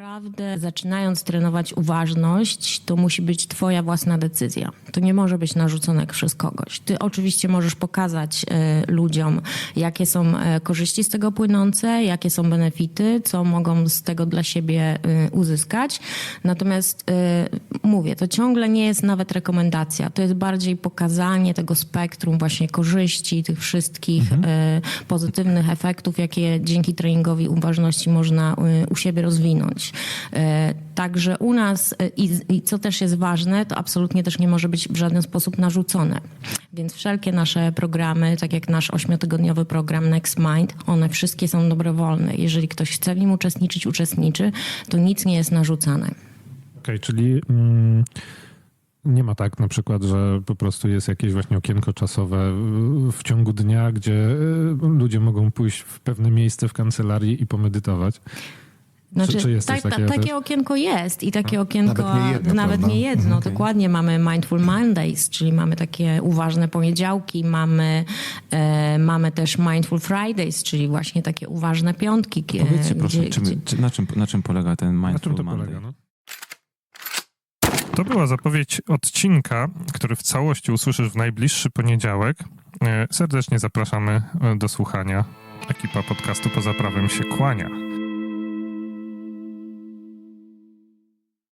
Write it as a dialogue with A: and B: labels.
A: naprawdę zaczynając trenować uważność, to musi być twoja własna decyzja. To nie może być narzucone przez kogoś. Ty oczywiście możesz pokazać e, ludziom, jakie są e, korzyści z tego płynące, jakie są benefity, co mogą z tego dla siebie e, uzyskać. Natomiast e, mówię, to ciągle nie jest nawet rekomendacja. To jest bardziej pokazanie tego spektrum właśnie korzyści, tych wszystkich e, pozytywnych efektów, jakie dzięki treningowi uważności można u siebie rozwinąć. E, Także u nas, e, i, i co też jest ważne, to absolutnie też nie może być w żaden sposób narzucone. Więc wszelkie nasze programy, tak jak nasz ośmiotygodniowy program Next Mind, one wszystkie są dobrowolne. Jeżeli ktoś chce w nim uczestniczyć, uczestniczy, to nic nie jest narzucane.
B: Okej, czyli mm, nie ma tak na przykład, że po prostu jest jakieś właśnie okienko czasowe w- w ciągu dnia, gdzie y, ludzie mogą pójść w pewne miejsce w kancelarii i pomedytować.
A: Znaczy,
B: czy jest coś
A: tak, takie
B: też?
A: okienko jest i takie okienko
C: Nawet nie jedno,
A: nawet nie jedno.
C: Okej.
A: Dokładnie mamy Mindful Mondays, czyli mamy takie uważne poniedziałki, mamy, e, mamy też Mindful Fridays, czyli właśnie takie uważne piątki. e,
D: Powiedzcie proszę,
A: gdzie-
D: czym,
A: gdzie-
D: czy, na, czym, na czym polega ten
B: Na
D: Mindful
B: czym to
D: Monday?
B: polega? No? To była zapowiedź odcinka, który w całości usłyszysz w najbliższy poniedziałek. E, Serdecznie zapraszamy e, do słuchania. Ekipa podcastu Poza Prawem się kłania.